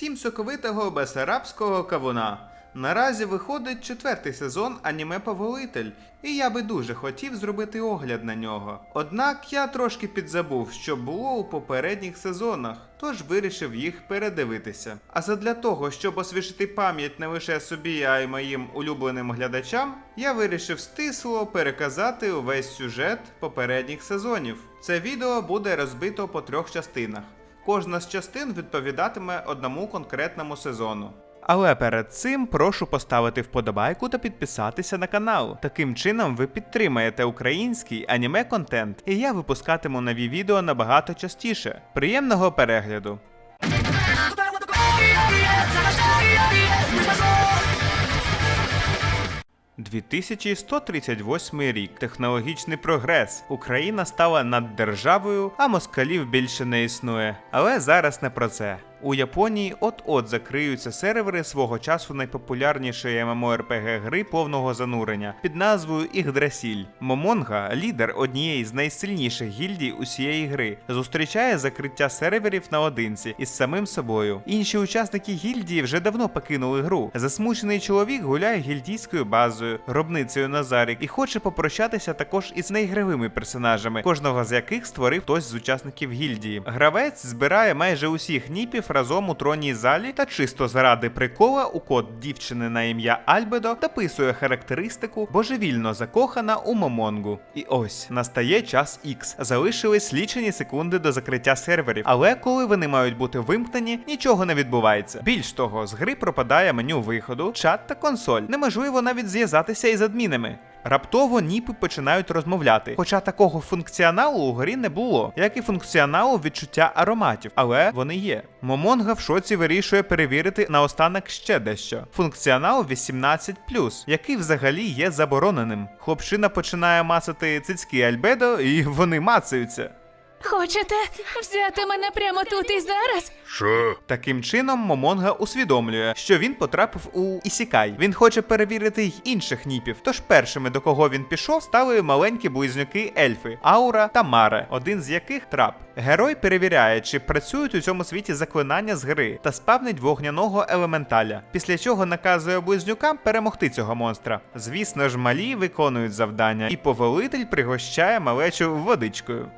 Всім соковитого бесарабського кавуна. Наразі виходить четвертий сезон аніме Повелитель, і я би дуже хотів зробити огляд на нього. Однак я трошки підзабув, що було у попередніх сезонах, тож вирішив їх передивитися. А задля того, щоб освіжити пам'ять не лише собі, а й моїм улюбленим глядачам, я вирішив стисло переказати увесь сюжет попередніх сезонів. Це відео буде розбито по трьох частинах. Кожна з частин відповідатиме одному конкретному сезону. Але перед цим прошу поставити вподобайку та підписатися на канал. Таким чином ви підтримаєте український аніме контент, і я випускатиму нові відео набагато частіше. Приємного перегляду! 2138 рік. Технологічний прогрес. Україна стала наддержавою, а москалів більше не існує. Але зараз не про це. У Японії от-от закриються сервери свого часу найпопулярнішої MMORPG гри повного занурення під назвою Ігдрасіль. Момонга, лідер однієї з найсильніших гільдій усієї гри, зустрічає закриття серверів наодинці із самим собою. Інші учасники гільдії вже давно покинули гру. Засмучений чоловік гуляє гільдійською базою, гробницею Назарік і хоче попрощатися також із неігровими персонажами, кожного з яких створив хтось з учасників гільдії. Гравець збирає майже усіх ніпів разом у тронній залі та чисто заради прикола у код дівчини на ім'я Альбедо дописує характеристику божевільно закохана у Момонгу. І ось настає час X. Залишились лічені секунди до закриття серверів, але коли вони мають бути вимкнені, нічого не відбувається. Більш того, з гри пропадає меню виходу, чат та консоль. Неможливо навіть зв'язатися із адмінами. Раптово ніпи починають розмовляти, хоча такого функціоналу у грі не було, як і функціоналу відчуття ароматів, але вони є. Момонга в шоці вирішує перевірити наостанок ще дещо. Функціонал 18, який взагалі є забороненим. Хлопчина починає мацати цицькі Альбедо, і вони мацаються. Хочете взяти мене прямо тут і зараз? Що? Таким чином, Момонга усвідомлює, що він потрапив у Ісікай. Він хоче перевірити й інших ніпів. Тож першими, до кого він пішов, стали маленькі близнюки ельфи Аура та Маре, один з яких трап. Герой перевіряє, чи працюють у цьому світі заклинання з гри та спавнить вогняного елементаля. Після чого наказує близнюкам перемогти цього монстра. Звісно ж, малі виконують завдання, і повелитель пригощає малечу водичкою.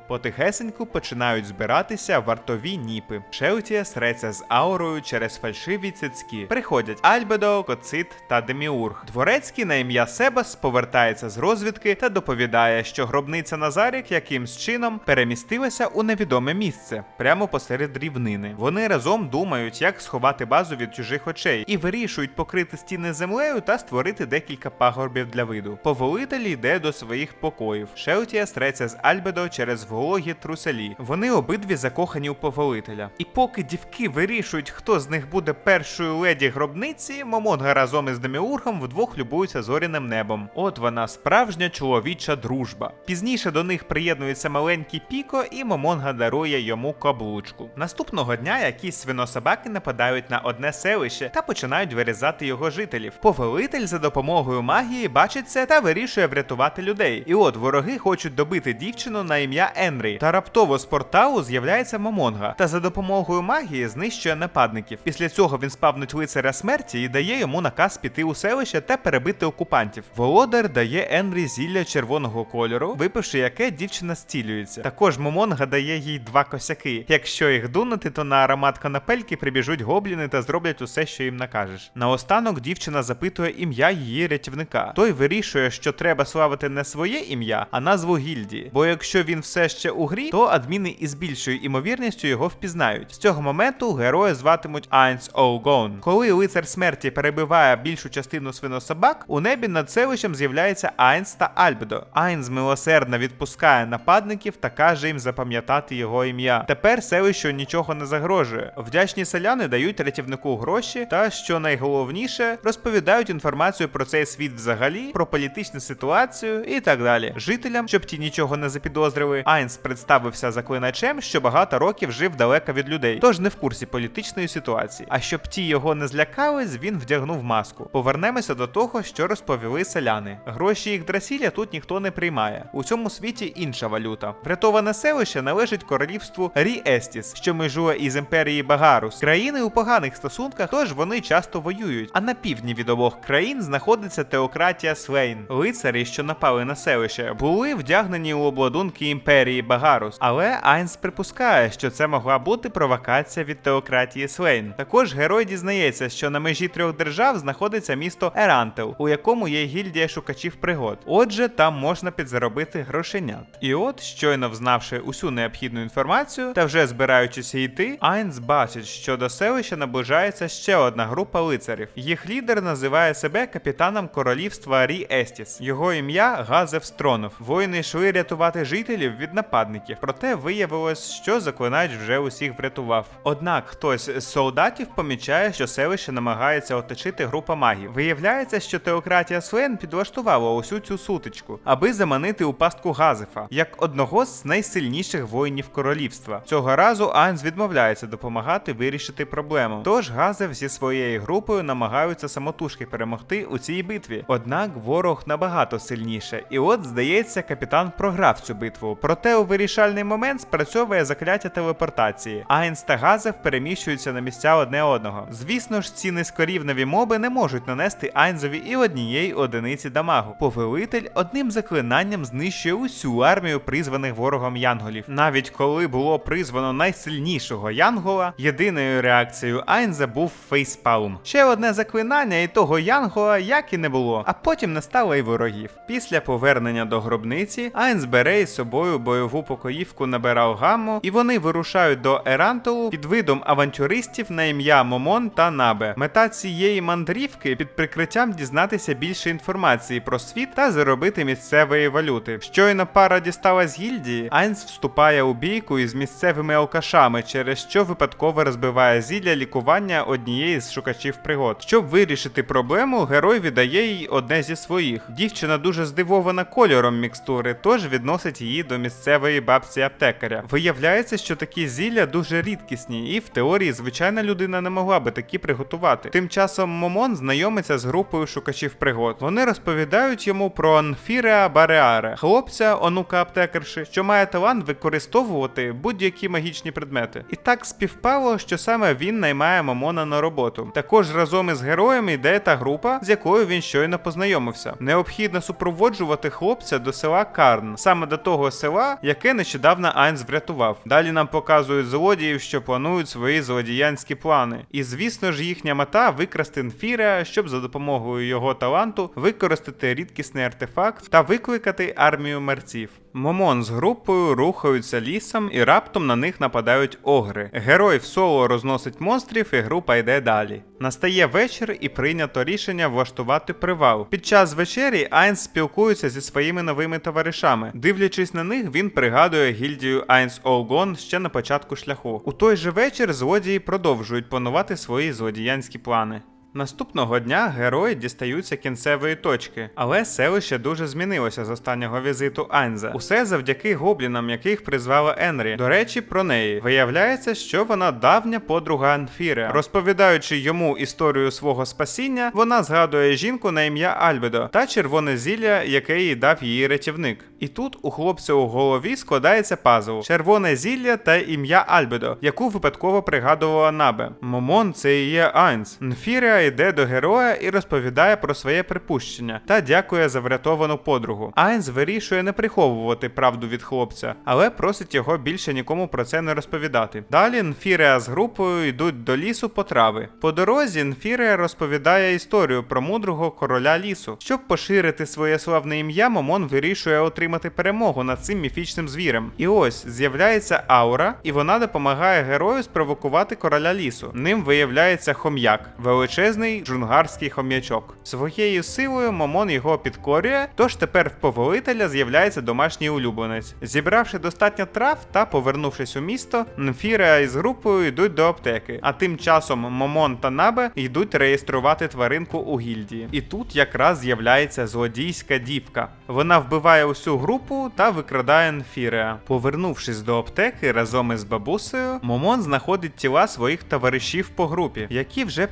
Потихесеньку починають збиратися вартові ніпи. Шелтія среться з аурою через фальшиві цицьки. Приходять Альбедо, Коцит та Деміург. Дворецький на ім'я Себас повертається з розвідки та доповідає, що гробниця Назарік якимсь чином перемістилася у невідоме місце, прямо посеред рівнини. Вони разом думають, як сховати базу від чужих очей, і вирішують покрити стіни землею та створити декілька пагорбів для виду. Повелитель йде до своїх покоїв. Шелтія стреться з Альбедо через вологі труселі. Вони обидві закохані у повелителя. І поки дівки вирішують, хто з них буде першою леді гробниці, Момонга разом із Деміургом вдвох любуються зоряним небом. От вона справжня чоловіча дружба. Пізніше до них приєднується маленький Піко, і Момонга дарує йому каблучку. Наступного дня якісь свинособаки нападають на одне селище та починають вирізати його жителів. Повелитель за допомогою магії бачить це та вирішує врятувати людей. І от вороги хочуть добити дівчину на ім'я Енрі. Та раптово з порталу з'являється Момонга та за допомогою магії знищує нападників. Після цього він спавнить лицаря смерті і дає йому наказ піти у селище та перебити окупантів. Володар дає Енрі зілля червоного кольору, випивши яке дівчина зцілюється. Також Момонга дає їй два косяки. Якщо їх дунути, то на аромат канапельки прибіжуть гобліни та зроблять усе, що їм накажеш. Наостанок дівчина запитує ім'я її рятівника. Той вирішує, що треба славити не своє ім'я, а назву гільдії. Бо якщо він все ще у грі, то адміни із більшою імовірністю його впізнають. З цього моменту героя зватимуть Айнс Оугон. Коли лицар смерті перебиває більшу частину свинособак, у небі над селищем з'являється Айнс та Альбедо. Айнс милосердно відпускає нападників та каже їм запам'ятати його ім'я. Тепер селищу нічого не загрожує. Вдячні селяни дають рятівнику гроші та, що найголовніше, розповідають інформацію про цей світ взагалі, про політичну ситуацію і так далі. Жителям, щоб ті нічого не запідозрили, Айнс представить прославився заклиначем, що багато років жив далеко від людей, тож не в курсі політичної ситуації. А щоб ті його не злякались, він вдягнув маску. Повернемося до того, що розповіли селяни. Гроші їх драсілля тут ніхто не приймає. У цьому світі інша валюта. Врятоване селище належить королівству Рі-Естіс, що межує із імперії Багарус. Країни у поганих стосунках, тож вони часто воюють. А на півдні від обох країн знаходиться теократія Свейн. Лицарі, що напали на селище, були вдягнені у обладунки імперії Багарус. Але Айнс припускає, що це могла бути провокація від теократії Свейн. Також герой дізнається, що на межі трьох держав знаходиться місто Ерантел, у якому є гільдія шукачів пригод. Отже, там можна підзаробити грошенят. І от, щойно взнавши усю необхідну інформацію та вже збираючись йти, Айнс бачить, що до селища наближається ще одна група лицарів. Їх лідер називає себе капітаном королівства Рі Естіс. Його ім'я Газев Стронов. Воїни йшли рятувати жителів від нападників, проте виявилось, що заклинач вже усіх врятував. Однак хтось з солдатів помічає, що селище намагається оточити група магів. Виявляється, що теократія Свен підлаштувала усю цю сутичку, аби заманити у пастку Газефа як одного з найсильніших воїнів королівства. Цього разу Айнс відмовляється допомагати вирішити проблему. Тож Газеф зі своєю групою намагаються самотужки перемогти у цій битві. Однак ворог набагато сильніше, і от здається, капітан програв цю битву. Проте у вирішальний момент спрацьовує закляття телепортації. Айнс та Газеф переміщуються на місця одне одного. Звісно ж, ці низькорівневі моби не можуть нанести Айнзові і однієї одиниці дамагу. Повелитель одним заклинанням знищує усю армію призваних ворогом янголів. Навіть коли було призвано найсильнішого янгола, єдиною реакцією Айнза був фейспалм. Ще одне заклинання, і того янгола як і не було. А потім не стало й ворогів. Після повернення до гробниці Айнс бере із собою бойову покоївку на Бералгаму, і вони вирушають до Ерантолу під видом авантюристів на ім'я Момон та Набе. Мета цієї мандрівки під прикриттям дізнатися більше інформації про світ та заробити місцевої валюти. Щойно пара дісталась гільдії, Айнс вступає у бійку із місцевими алкашами, через що випадково розбиває зілля лікування однієї з шукачів пригод. Щоб вирішити проблему, герой віддає їй одне зі своїх. Дівчина дуже здивована кольором мікстури, тож відносить її до місцевої бабці аптекаря. Виявляється, що такі зілля дуже рідкісні, і в теорії звичайна людина не могла би такі приготувати. Тим часом Момон знайомиться з групою шукачів пригод. Вони розповідають йому про Анфіреа Бареаре, хлопця, онука аптекарши, що має талант використовувати будь-які магічні предмети. І так співпало, що саме він наймає Момона на роботу. Також разом із героєм йде та група, з якою він щойно познайомився. Необхідно супроводжувати хлопця до села Карн, саме до того села, яке нещодавно Айнс врятував. Далі нам показують злодіїв, що планують свої злодіянські плани. І звісно ж, їхня мета викрасти інфіра, щоб за допомогою його таланту використати рідкісний артефакт та викликати армію мерців. Момон з групою рухаються лісом і раптом на них нападають огри. Герой в соло розносить монстрів, і група йде далі. Настає вечір і прийнято рішення влаштувати привал. Під час вечері Айнс спілкується зі своїми новими товаришами. Дивлячись на них, він пригадує гільдію Айнс Олгон ще на початку шляху. У той же вечір злодії продовжують планувати свої злодіянські плани. Наступного дня герої дістаються кінцевої точки, але селище дуже змінилося з останнього візиту Айнза. Усе завдяки гоблінам, яких призвала Енрі. До речі, про неї виявляється, що вона давня подруга Анфіре. Розповідаючи йому історію свого спасіння, вона згадує жінку на ім'я Альбедо та червоне зілля, яке їй дав її рятівник. І тут у хлопця у голові складається пазл: червоне зілля та ім'я Альбедо, яку випадково пригадувала Набе. Момон це і є Айнс. Нфіря йде до героя і розповідає про своє припущення та дякує за врятовану подругу. Айнс вирішує не приховувати правду від хлопця, але просить його більше нікому про це не розповідати. Далі Нфірія з групою йдуть до лісу по трави. По дорозі Нфірія розповідає історію про мудрого короля лісу. Щоб поширити своє славне ім'я, Момон вирішує отримати перемогу над цим міфічним звірем. І ось з'являється аура, і вона допомагає герою спровокувати короля лісу. Ним виявляється хом'як, величезний величезний джунгарський хом'ячок. Своєю силою Момон його підкорює, тож тепер в повелителя з'являється домашній улюбленець. Зібравши достатньо трав та повернувшись у місто, Нфіра із групою йдуть до аптеки. А тим часом Момон та Набе йдуть реєструвати тваринку у гільдії. І тут якраз з'являється злодійська дівка. Вона вбиває усю групу та викрадає Нфіреа. Повернувшись до аптеки разом із бабусею, Момон знаходить тіла своїх товаришів по групі, які вже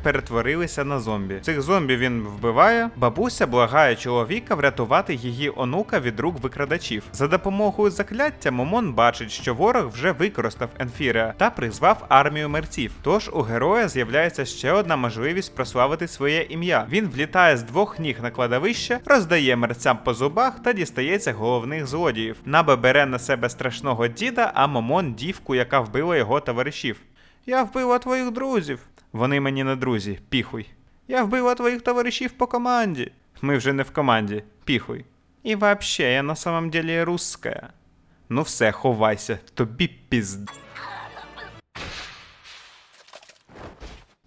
перетворилися на зомбі. Цих зомбі він вбиває. Бабуся благає чоловіка врятувати її онука від рук викрадачів. За допомогою закляття Момон бачить, що ворог вже використав Енфіреа та призвав армію мерців. Тож у героя з'являється ще одна можливість прославити своє ім'я. Він влітає з двох ніг на кладовище, роздає мерцям по зубах та дістається головних злодіїв. Наба бере на себе страшного діда, а Момон дівку, яка вбила його товаришів. Я вбила твоїх друзів. Вони мені не друзі, піхуй. Я вбила твоїх товаришів по команді. Ми вже не в команді, піхуй. І вообще, я на самом деле русская. Ну все, ховайся, тобі пізд.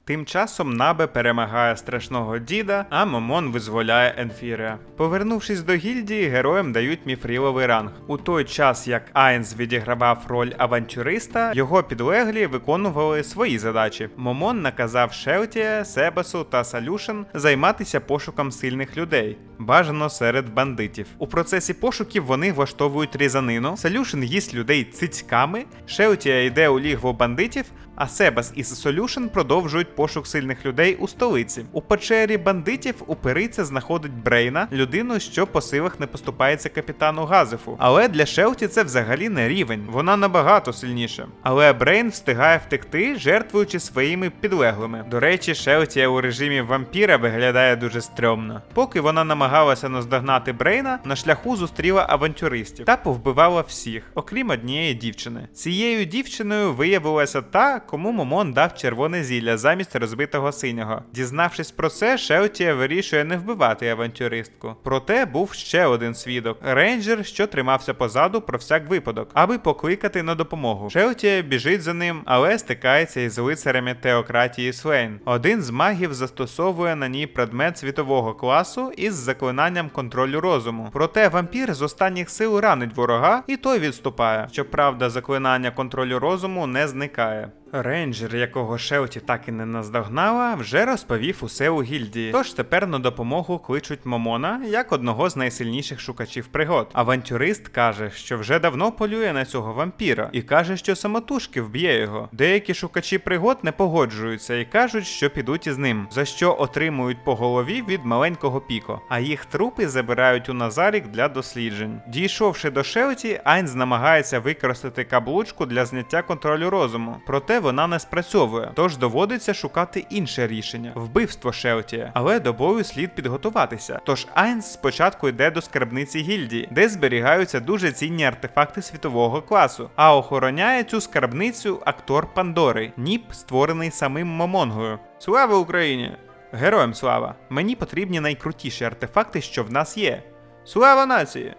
Тим часом Набе перемагає страшного діда, а Момон визволяє Енфірія. Повернувшись до гільдії, героям дають міфріловий ранг. У той час, як Айнс відігравав роль авантюриста, його підлеглі виконували свої задачі. Момон наказав Шелтія, Себасу та Салюшен займатися пошуком сильних людей, бажано серед бандитів. У процесі пошуків вони влаштовують різанину. Салюшен їсть людей цицьками, Шелтія йде у лігво бандитів. А Себас із Солюшен продовжують пошук сильних людей у столиці. У печері бандитів у Периця знаходить Брейна, людину, що по силах не поступається капітану Газефу. Але для Шелті це взагалі не рівень, вона набагато сильніша. Але Брейн встигає втекти, жертвуючи своїми підлеглими. До речі, Шелтія у режимі вампіра виглядає дуже стрьомно. Поки вона намагалася наздогнати Брейна, на шляху зустріла авантюристів та повбивала всіх, окрім однієї дівчини. Цією дівчиною виявилася та, кому Момон дав червоне зілля замість розбитого синього. Дізнавшись про це, Шелтія вирішує не вбивати авантюристку. Проте був ще один свідок рейнджер, що тримався позаду про всяк випадок, аби покликати на допомогу. Шелтія біжить за ним, але стикається із лицарями теократії Слейн. Один з магів застосовує на ній предмет світового класу із заклинанням контролю розуму. Проте вампір з останніх сил ранить ворога, і той відступає. Щоправда, заклинання контролю розуму не зникає. Рейнджер, якого Шелті так і не наздогнала, вже розповів усе у гільдії. Тож тепер на допомогу кличуть Момона як одного з найсильніших шукачів пригод. Авантюрист каже, що вже давно полює на цього вампіра, і каже, що самотужки вб'є його. Деякі шукачі пригод не погоджуються і кажуть, що підуть із ним, за що отримують по голові від маленького піко, а їх трупи забирають у Назарік для досліджень. Дійшовши до Шелті, Айнс намагається використати каблучку для зняття контролю розуму. Проте вона не спрацьовує, тож доводиться шукати інше рішення вбивство Шелтія. Але до бою слід підготуватися. Тож Айнс спочатку йде до скарбниці гільдії, де зберігаються дуже цінні артефакти світового класу. А охороняє цю скарбницю актор Пандори, ніп, створений самим Момонгою. Слава Україні! Героям слава! Мені потрібні найкрутіші артефакти, що в нас є. Слава нації!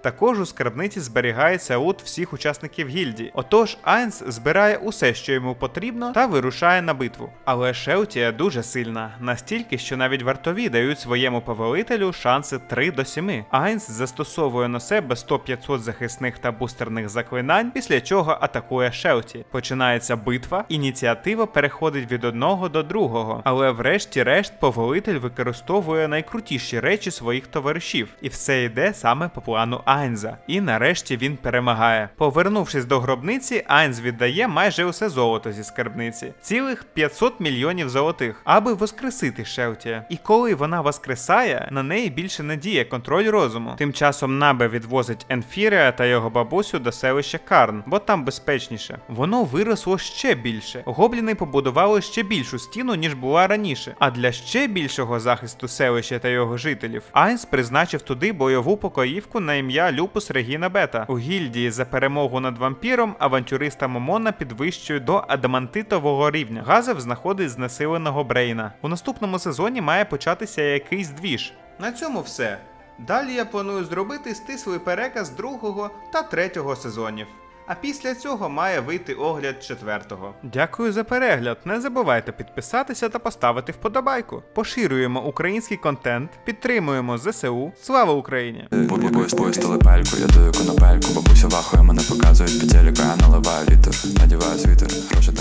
Також у скарбниці зберігається аут всіх учасників гільдії. Отож, Айнс збирає усе, що йому потрібно, та вирушає на битву. Але Шелтія дуже сильна, настільки, що навіть вартові дають своєму повелителю шанси 3 до 7. Айнс застосовує на себе 100-500 захисних та бустерних заклинань, після чого атакує Шелті. Починається битва, ініціатива переходить від одного до другого. Але врешті-решт повелитель використовує найкрутіші речі своїх товаришів, і все йде саме по плану Айнза. І нарешті він перемагає. Повернувшись до гробниці, Айнз віддає майже усе золото зі скарбниці, цілих 500 мільйонів золотих, аби воскресити Шелтія. І коли вона воскресає, на неї більше не діє контроль розуму. Тим часом Набе відвозить Енфірія та його бабусю до селища Карн, бо там безпечніше. Воно виросло ще більше. Гобліни побудували ще більшу стіну, ніж була раніше. А для ще більшого захисту селища та його жителів, Айнс призначив туди бойову покоївку на ім'я Люпус Регіна Бета. У гільдії за перемогу над вампіром авантюриста Момона підвищує до адамантитового рівня. Газев знаходить знесиленого Брейна. У наступному сезоні має початися якийсь двіж. На цьому все. Далі я планую зробити стислий переказ другого та третього сезонів. А після цього має вийти огляд четвертого. Дякую за перегляд. Не забувайте підписатися та поставити вподобайку. Поширюємо український контент, підтримуємо ЗСУ. Слава Україні! Поїбуюсь поїзд телепельку, я даю конопельку, бабуся вахує, мене показують під телеку, я наливаю літер, надіваю світер, гроші